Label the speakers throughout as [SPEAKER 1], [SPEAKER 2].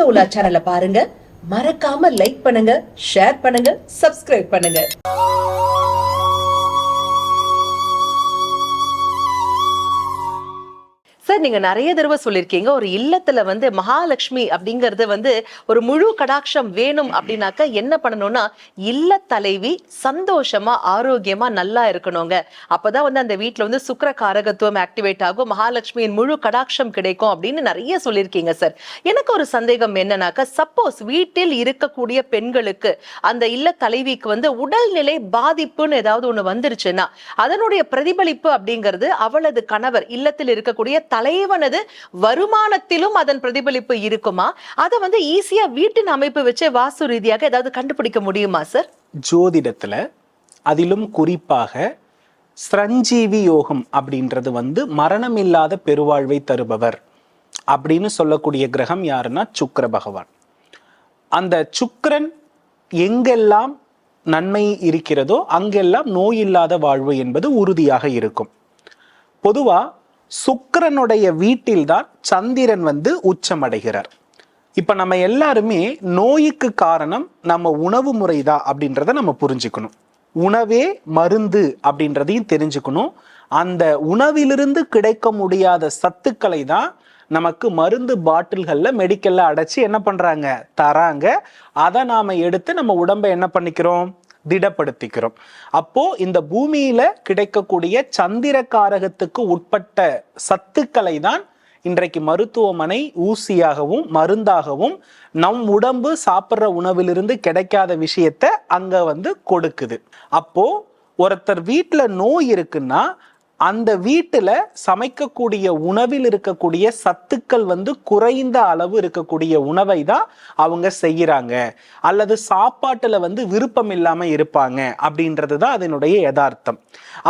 [SPEAKER 1] ஆன்மீக உலா சேனலை பாருங்க. மறக்காம லைக் பண்ணுங்க ஷேர் பண்ணுங்க சப்ஸ்கிரைப் பண்ணுங்க.
[SPEAKER 2] சார் நீங்க நிறைய தடவை சொல்லியிருக்கீங்க ஒரு இல்லத்துல வந்து மகாலட்சுமி அப்படிங்கறது வந்து ஒரு முழு கடாட்சம் வேணும் அப்படின்னாக்க என்ன பண்ணணும்னா இல்ல தலைவி சந்தோஷமா ஆரோக்கியமா நல்லா இருக்கணுங்க. அப்பதான் வந்து அந்த வீட்டுல வந்து சுக்கர காரகத்துவம் ஆக்டிவேட் ஆகும் மகாலட்சுமியின் முழு கடாட்சம் கிடைக்கும் அப்படின்னு நிறைய சொல்லியிருக்கீங்க சார் எனக்கு ஒரு சந்தேகம் என்னன்னாக்க சப்போஸ் வீட்டில் இருக்கக்கூடிய பெண்களுக்கு அந்த இல்ல தலைவிக்கு வந்து உடல்நிலை பாதிப்புன்னு ஏதாவது ஒண்ணு வந்துருச்சுன்னா அதனுடைய பிரதிபலிப்பு அப்படிங்கிறது அவளது கணவர் இல்லத்தில் இருக்கக்கூடிய தலை இறைவனது வருமானத்திலும் அதன் பிரதிபலிப்பு இருக்குமா? அதை வந்து ஈஸியா வீட்டின் அமைப்பு வச்சு வாஸ்து ரீதியாக ஏதாவது கண்டுபிடிக்க முடியுமா சார்
[SPEAKER 3] ஜோதிடத்துல அதிலும் குறிப்பாக ஸ்ரஞ்சீவி யோகம் அப்படின்றது வந்து மரணமில்லாத பெருவாழ்வை தருபவர் அப்படின்னு சொல்லக்கூடிய கிரகம் யாருன்னா சுக்கர பகவான். அந்த சுக்கரன் எங்கெல்லாம் நன்மை இருக்கிறதோ அங்கெல்லாம் நோய் இல்லாத வாழ்வு என்பது உறுதியாக இருக்கும். பொதுவா சுக்கரனுடைய வீட்டில்தான் சந்திரன் வந்து உச்சமடைகிறார். இப்போ நம்ம எல்லாருமே நோய்க்கு காரணம் நம்ம உணவு முறைதான் அப்படின்றத நம்ம புரிஞ்சுக்கணும். உணவே மருந்து அப்படின்றதையும் தெரிஞ்சுக்கணும். அந்த உணவிலிருந்து கிடைக்க முடியாத சத்துக்களை தான் நமக்கு மருந்து பாட்டில்களில் மெடிக்கலில் அடைச்சி என்ன பண்ணுறாங்க தராங்க. அதை நாம் எடுத்து நம்ம உடம்பை என்ன பண்ணிக்கிறோம்? திடப்படுத்திக்கிறோம். அப்போ இந்த பூமியில கிடைக்கக்கூடிய சந்திரகாரகத்துக்கு உட்பட்ட சத்துக்களை தான் இன்றைக்கு மருத்துவமனை ஊசியாகவும் மருந்தாகவும் நம் உடம்பு சாப்பிட்ற உணவிலிருந்து கிடைக்காத விஷயத்த அங்க வந்து கொடுக்குது. அப்போ ஒருத்தர் வீட்டில் நோய் இருக்குன்னா அந்த வீட்டில் சமைக்கக்கூடிய உணவில் இருக்கக்கூடிய சத்துக்கள் வந்து குறைந்த அளவு இருக்கக்கூடிய உணவை தான் அவங்க செய்கிறாங்க அல்லது சாப்பாட்டில் வந்து விருப்பம் இல்லாமல் இருப்பாங்க அப்படின்றது தான் அதனுடைய யதார்த்தம்.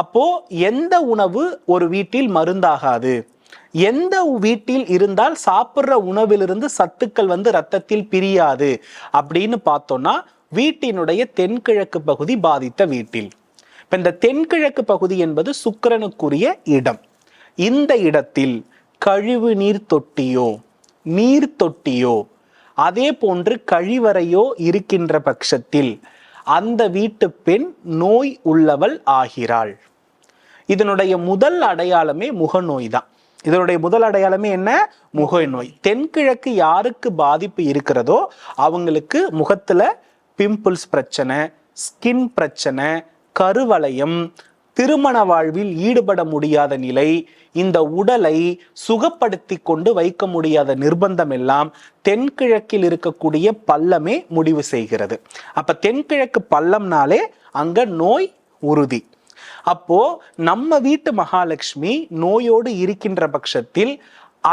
[SPEAKER 3] அப்போ எந்த உணவு ஒரு வீட்டில் மருந்தாகாது. எந்த வீட்டில் இருந்தால் சாப்பிட்ற உணவிலிருந்து சத்துக்கள் வந்து ரத்தத்தில் பிரியாது அப்படின்னு பார்த்தோம்னா வீட்டினுடைய தென்கிழக்கு பகுதி பாதித்த வீட்டில். இப்போ இந்த தென்கிழக்கு பகுதி என்பது சுக்கிரனுக்குரிய இடம். இந்த இடத்தில் கழிவு நீர் தொட்டியோ நீர் தொட்டியோ அதே போன்று கழிவறையோ இருக்கின்ற பட்சத்தில் அந்த வீட்டு பெண் நோய் உள்ளவள் ஆகிறாள். இதனுடைய முதல் அடையாளமே முகநோய் தான். இதனுடைய முதல் அடையாளமே என்ன? முகநோய். தென்கிழக்கு யாருக்கு பாதிப்பு இருக்கிறதோ அவங்களுக்கு முகத்துல பிம்பிள்ஸ் பிரச்சனை ஸ்கின் பிரச்சனை கருவளையம் திருமண வாழ்வில் ஈடுபட முடியாத நிலை இந்த உடலை சுகப்படுத்தி கொண்டு வைக்க முடியாத நிர்பந்தம் எல்லாம் தென்கிழக்கில் இருக்கக்கூடிய பள்ளமே முடிவு செய்கிறது. அப்ப தென்கிழக்கு பள்ளம்னாலே அங்க நோய் உறுதி. அப்போ நம்ம வீட்டு மகாலட்சுமி நோயோடு இருக்கின்ற பட்சத்தில்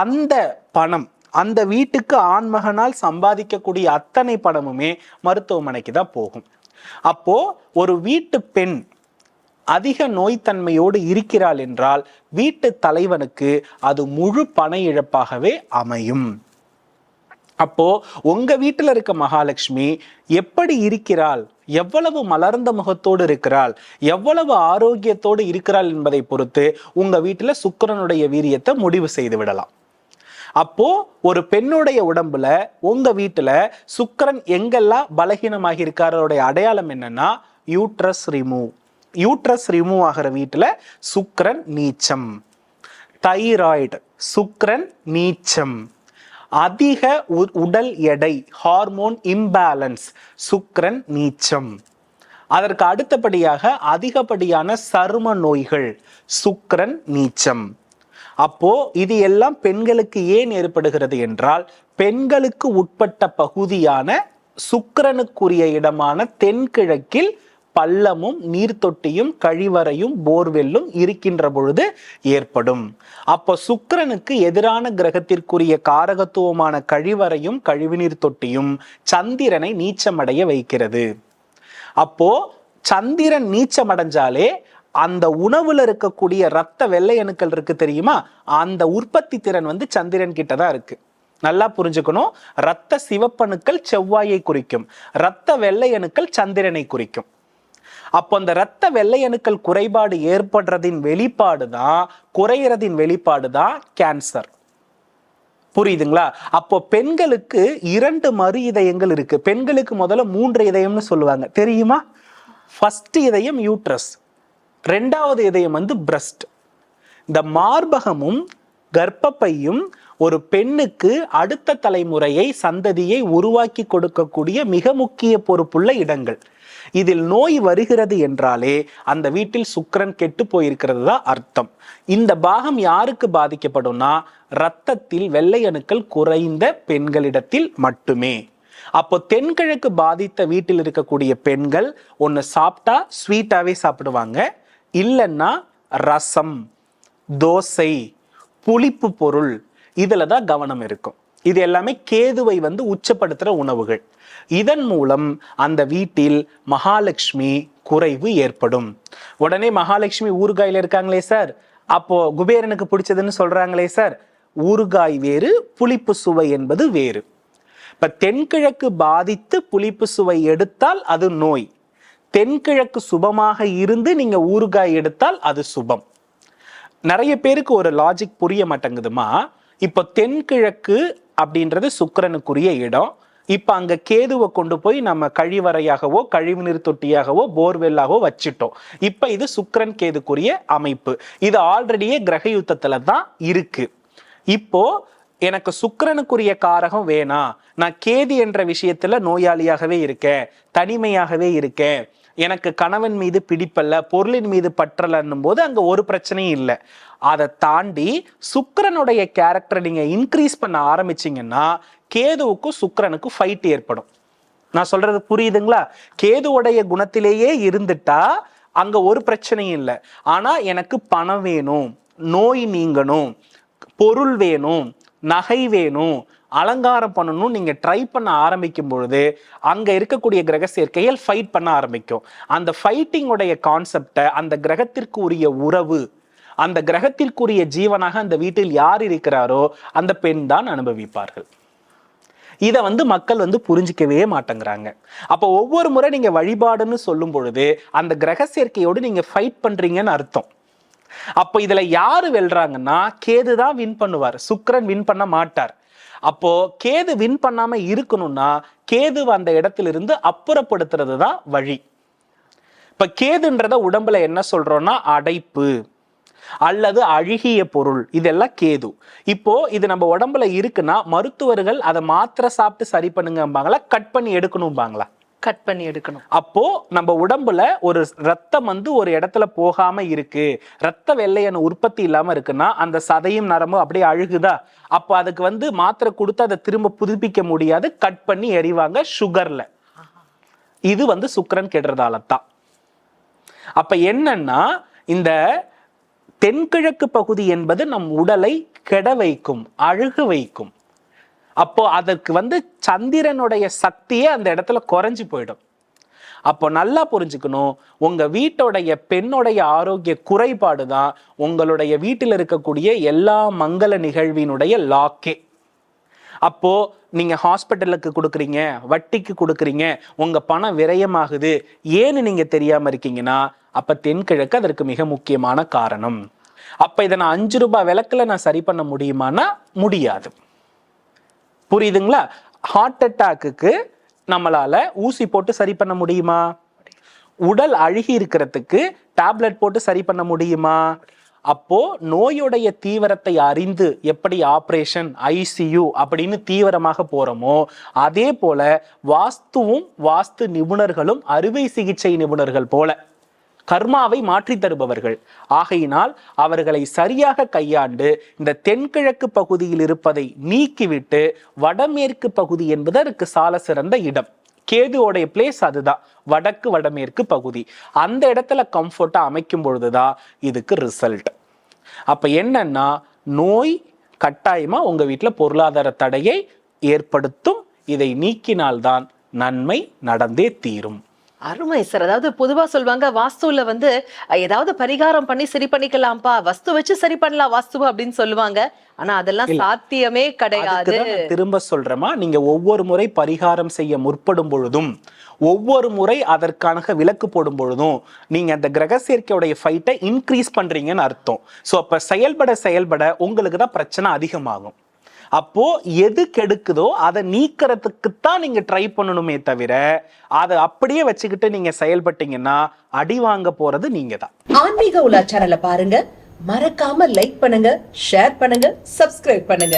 [SPEAKER 3] அந்த பணம் அந்த வீட்டுக்கு ஆண்மகனால் சம்பாதிக்கக்கூடிய அத்தனை பணமுமே மருத்துவமனைக்கு தான் போகும். அப்போ ஒரு வீட்டு பெண் அதிக நோய்த்தன்மையோடு இருக்கிறாள் என்றால் வீட்டு தலைவனுக்கு அது முழு பண இழப்பாகவே அமையும். அப்போ உங்க வீட்டில் இருக்க மகாலட்சுமி எப்படி இருக்கிறாள்? எவ்வளவு மலர்ந்த முகத்தோடு இருக்கிறாள்? எவ்வளவு ஆரோக்கியத்தோடு இருக்கிறாள் என்பதை பொறுத்து உங்க வீட்டில் சுக்கிரனுடைய வீரியத்தை முடிவு செய்து விடலாம். அப்போ ஒரு பெண்ணுடைய உடம்புல உங்க வீட்டுல சுக்கரன் எங்கெல்லாம் பலகீனமாகி இருக்காரோடைய அடையாளம் என்னன்னா யூட்ரஸ் ரிமூவ் யூட்ரஸ் ரிமூவ் ஆகிற வீட்டுல சுக்கரன் நீச்சம். தைராய்டு சுக்கரன் நீச்சம். அதிக உ- உடல் எடை ஹார்மோன் இம்பேலன்ஸ் சுக்கரன் நீச்சம். அதற்கு அடுத்தபடியாக அதிகப்படியான சரும நோய்கள் சுக்கரன் நீச்சம். அப்போ இது எல்லாம் பெண்களுக்கு ஏன் ஏற்படுகிறது என்றால் பெண்களுக்கு உட்பட்ட பகுதியான சுக்கரனுக்குரிய இடமான தென்கிழக்கில் பள்ளமும் நீர்த்தொட்டியும் கழிவறையும் போர்வெல்லும் இருக்கின்ற பொழுது ஏற்படும். அப்போ சுக்கரனுக்கு எதிரான கிரகத்திற்குரிய காரகத்துவமான கழிவறையும் கழிவுநீர் தொட்டியும் சந்திரனை நீச்சமடைய வைக்கிறது. அப்போ சந்திரன் நீச்சமடைஞ்சாலே அந்த உணவுல இருக்கக்கூடிய ரத்த வெள்ளை அணுக்கள் இருக்கு தெரியுமா? அந்த உற்பத்தி திறன் வந்து சந்திரன் கிட்ட தான் இருக்கு. நல்லா புரிஞ்சுக்கணும். ரத்த சிவப்பணுக்கள் செவ்வாயை குறிக்கும். ரத்த வெள்ளை அணுக்கள் சந்திரனை குறிக்கும். அப்போ அந்த ரத்த வெள்ளை அணுக்கள் குறைபாடு ஏற்படுறதின் வெளிப்பாடு தான் குறையிறதின் வெளிப்பாடு தான் கேன்சர் புரியுதுங்களா? அப்போ பெண்களுக்கு இரண்டு மறு இதயங்கள் இருக்கு. பெண்களுக்கு முதல்ல மூன்று இதயம்னு சொல்லுவாங்க. தெரியுமா? ஃபர்ஸ்ட் இதயம் யூட்ரஸ் ரெண்டாவது இதயம் வந்து பிரஸ்ட் இந்த மார்பகமும் கர்ப்பப்பையும் ஒரு பெண்ணுக்கு அடுத்த தலைமுறையை சந்ததியை உருவாக்கி கொடுக்கக்கூடிய மிக முக்கிய பொறுப்புள்ள இடங்கள். இதில் நோய் வருகிறது என்றாலே அந்த வீட்டில் சுக்கரன் கெட்டு போயிருக்கிறது தான் அர்த்தம். இந்த பாகம் யாருக்கு பாதிக்கப்படும்னா ரத்தத்தில் வெள்ளை அணுக்கள் குறைந்த பெண்களிடத்தில் மட்டுமே. அப்போ தென்கிழக்கு பாதித்த வீட்டில் இருக்கக்கூடிய பெண்கள் ஒன்று சாப்பிட்டா ஸ்வீட்டாவே சாப்பிடுவாங்க. இல்லைன்னா ரசம் தோசை புளிப்பு பொருள் இதில் தான் கவனம் இருக்கும். இது எல்லாமே கேதுவை வந்து உச்சப்படுத்துகிற உணவுகள். இதன் மூலம் அந்த வீட்டில் மகாலட்சுமி குறைவு ஏற்படும். உடனே மகாலட்சுமி ஊறுகாயில் இருக்காங்களே சார். அப்போ குபேரனுக்கு பிடிச்சதுன்னு சொல்றாங்களே சார். ஊறுகாய் வேறு புளிப்பு சுவை என்பது வேறு. இப்ப தென்கிழக்கு பாதித்து புளிப்பு சுவை எடுத்தால் அது நோய். தென்கிழக்கு சுபமாக இருந்து நீங்கள் ஊறுகாய் எடுத்தால் அது சுபம். நிறைய பேருக்கு ஒரு லாஜிக் புரிய மாட்டேங்குதுமா? இப்போ தென்கிழக்கு அப்படின்றது சுக்கரனுக்குரிய இடம். இப்போ அங்கே கேதுவை கொண்டு போய் நம்ம கழிவறையாகவோ கழிவுநீர் தொட்டியாகவோ போர்வெல்லாகவோ வச்சுட்டோம். இப்போ இது சுக்கரன் கேதுக்குரிய அமைப்பு. இது ஆல்ரெடியே கிரக யுத்தத்தில் தான் இருக்கு. இப்போ எனக்கு சுக்கரனுக்குரிய காரகம் வேணாம் நான் கேது என்ற விஷயத்துல நோயாளியாகவே இருக்கேன். தனிமையாகவே இருக்கேன். எனக்கு கணவன் மீது பிடிப்பல்ல பொருளின் மீது பற்றலன்னும் போது அங்க ஒரு பிரச்சனையும் இல்லை. அதை தாண்டி சுக்கரனுடைய கேரக்டரை நீங்க இன்க்ரீஸ் பண்ண ஆரம்பிச்சிங்கன்னா கேதுவுக்கும் சுக்கரனுக்கும் ஃபைட் ஏற்படும். நான் சொல்றது புரியுதுங்களா? கேதுவுடைய குணத்திலேயே இருந்துட்டா அங்க ஒரு பிரச்சனையும் இல்லை. ஆனா எனக்கு பணம் வேணும் நோய் நீங்கணும் பொருள் வேணும் நகை வேணும் அலங்காரம் பண்ணணும் நீங்க ட்ரை பண்ண ஆரம்பிக்கும் பொழுது அங்க இருக்கக்கூடிய கிரக சேர்க்கைகள் ஃபைட் பண்ண ஆரம்பிக்கும். அந்த ஃபைட்டிங்குடைய கான்செப்டை அந்த கிரகத்திற்கு உரிய உறவு அந்த கிரகத்திற்குரிய ஜீவனாக அந்த வீட்டில் யார் இருக்கிறாரோ அந்த பெண் தான் அனுபவிப்பார்கள். இதை வந்து மக்கள் வந்து புரிஞ்சிக்கவே மாட்டேங்கிறாங்க. அப்போ ஒவ்வொரு முறை நீங்க வழிபாடுன்னு சொல்லும் பொழுது அந்த கிரக சேர்க்கையோடு நீங்க ஃபைட் பண்றீங்கன்னு அர்த்தம். அப்போ இதுல யாரு வெல்றாங்கன்னா கேது தான் வின் பண்ணுவார். சுக்கரன் வின் பண்ண மாட்டார். அப்போ கேது வின் பண்ணாம இருக்கணும்னா கேது அந்த இடத்திலிருந்து அப்புறப்படுத்துறது தான் வழி. இப்ப கேதுன்றத உடம்புல என்ன சொல்றோம்னா அடைப்பு அல்லது அழுகிய பொருள். இதெல்லாம் கேது. இப்போ இது நம்ம உடம்புல இருக்குன்னா மருத்துவர்கள் அதை மாத்திரை சாப்பிட்டு சரி பண்ணுங்கம்பாங்களா கட் பண்ணி எடுக்கணும்பாங்களா?
[SPEAKER 2] கட் பண்ணி எடுக்கணும்.
[SPEAKER 3] அப்போ நம்ம உடம்புல ஒரு ரத்தம் வந்து ஒரு இடத்துல போகாம இருக்கு. ரத்த வெள்ளையணு உற்பத்தி இல்லாம இருக்குன்னா அந்த சதையும் நரம்பும் அப்படியே அழுகுதா? அப்போ அதுக்கு வந்து மாத்திரை கொடுத்து அதை திரும்ப புதுப்பிக்க முடியாது. கட் பண்ணி எறிவாங்க சுகர்ல. இது வந்து சுக்கரன் கெடுறதால தான் அப்ப என்னன்னா இந்த தென்கிழக்கு பகுதி என்பது நம் உடலை கெட வைக்கும் அழுகு வைக்கும். அப்போ அதற்கு வந்து சந்திரனுடைய சக்தியே அந்த இடத்துல குறைஞ்சு போயிடும். அப்போ நல்லா புரிஞ்சுக்கணும் உங்க வீட்டோடைய பெண்ணுடைய ஆரோக்கிய குறைபாடு தான் உங்களுடைய வீட்டில் இருக்கக்கூடிய எல்லா மங்கள நிகழ்வினுடைய லாக்கே அப்போ நீங்க ஹாஸ்பிட்டலுக்கு கொடுக்குறீங்க வட்டிக்கு கொடுக்குறீங்க உங்க பணம் விரயமாகுது ஏன்னு நீங்க தெரியாம இருக்கீங்கன்னா அப்ப தென்கிழக்கு அதற்கு மிக முக்கியமான காரணம். அப்ப இதை நான் அஞ்சு ரூபாய் விளக்குல நான் சரி பண்ண முடியுமானா முடியாது. புரியுதுங்களா? ஹார்ட் அட்டாக்குக்கு நம்மளால ஊசி போட்டு சரி பண்ண முடியுமா? உடல் அழுகி இருக்கிறதுக்கு டேப்லெட் போட்டு சரி பண்ண முடியுமா? அப்போ நோயுடைய தீவிரத்தை அறிந்து எப்படி ஆப்ரேஷன் ஐசியு அப்படின்னு தீவிரமாக போறோமோ அதே போல வாஸ்துவும் வாஸ்து நிபுணர்களும் அறுவை சிகிச்சை நிபுணர்கள் போல கர்மாவை மாற்றி தருபவர்கள். ஆகையினால் அவர்களை சரியாக கையாண்டு இந்த தென்கிழக்கு பகுதியில் இருப்பதை நீக்கிவிட்டு வடமேற்கு பகுதி என்பது அதற்கு சால சிறந்த இடம். கேதுவோடைய பிளேஸ் அதுதான். வடக்கு வடமேற்கு பகுதி. அந்த இடத்துல கம்ஃபர்ட்டாக அமைக்கும் பொழுதுதான் இதுக்கு ரிசல்ட் அப்போ என்னன்னா நோய் கட்டாயமாக உங்கள் வீட்டில் பொருளாதார தடையை ஏற்படுத்தும். இதை நீக்கினால்தான் நன்மை நடந்தே தீரும்.
[SPEAKER 2] அருமை சார். அதாவது பொதுவா சொல்லுவாங்க வாஸ்துல வந்து ஏதாவது பரிகாரம் பண்ணி சரி பண்ணிக்கலாம்ப்பா வஸ்து வச்சு சரி பண்ணலாம் வாஸ்துவ அப்படின்னு சொல்லுவாங்க. ஆனா அதெல்லாம் சாத்தியமே கிடையாது.
[SPEAKER 3] திரும்ப சொல்றேமா நீங்க ஒவ்வொரு முறை பரிகாரம் செய்ய முற்படும் பொழுதும் ஒவ்வொரு முறை அதற்கான விலக்கு போடும் பொழுதும் நீங்க அந்த கிரக சேர்க்கையுடைய ஃபைட்டை இன்க்ரீஸ் பண்றீங்கன்னு அர்த்தம். ஸோ அப்ப செயல்பட செயல்பட உங்களுக்கு தான் பிரச்சனை அதிகமாகும். அப்போ எது கெடுக்குதோ அதை நீக்கிறதுக்கு தான் நீங்க ட்ரை பண்ணணுமே தவிர அதை அப்படியே வச்சுக்கிட்டு நீங்க செயல்பட்டீங்கன்னா அடி வாங்க போறது நீங்க தான்
[SPEAKER 2] ஆன்மீக உலா சேனலை பாருங்க. மறக்காம லைக் பண்ணுங்க ஷேர் பண்ணுங்க சப்ஸ்கிரைப் பண்ணுங்க.